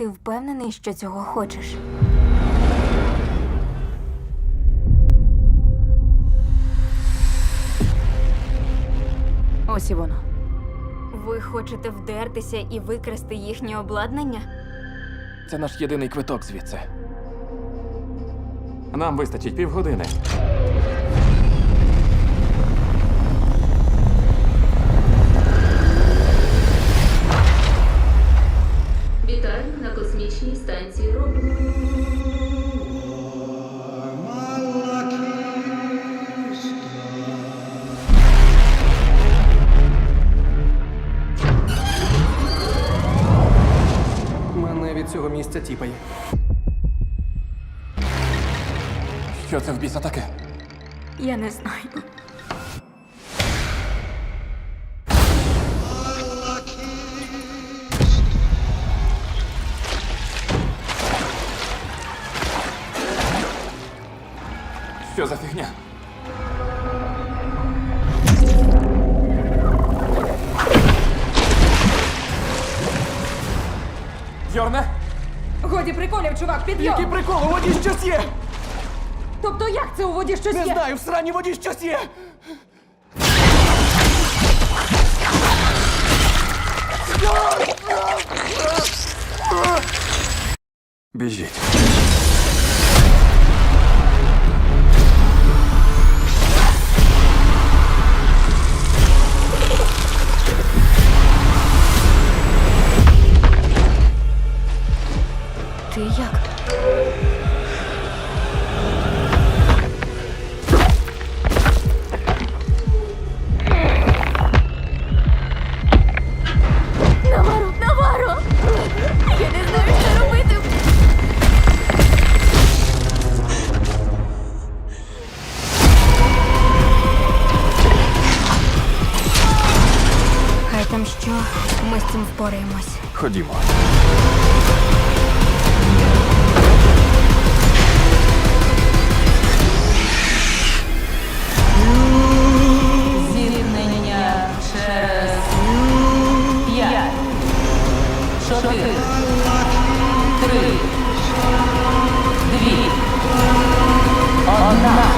Ти впевнений, що цього хочеш? Ось і воно. Ви хочете вдертися і викрасти їхнє обладнання? Це наш єдиний квиток звідси. Нам вистачить півгодини. На космічній станції Робот. Мене від цього місця тіпає. Що це в біса таке? Я не знаю. Що за фігня? Йорне? Годі приколів, чувак, підйом! Який прикол? У воді щось є! Тобто як це у воді щось Не є? знаю, в сраній воді щось є! Біжіть. Ти як? Наваро, Наваро! Я не знаю, що робити. Хай там що, ми з цим впораємось. Ходімо. Три, дві, одна.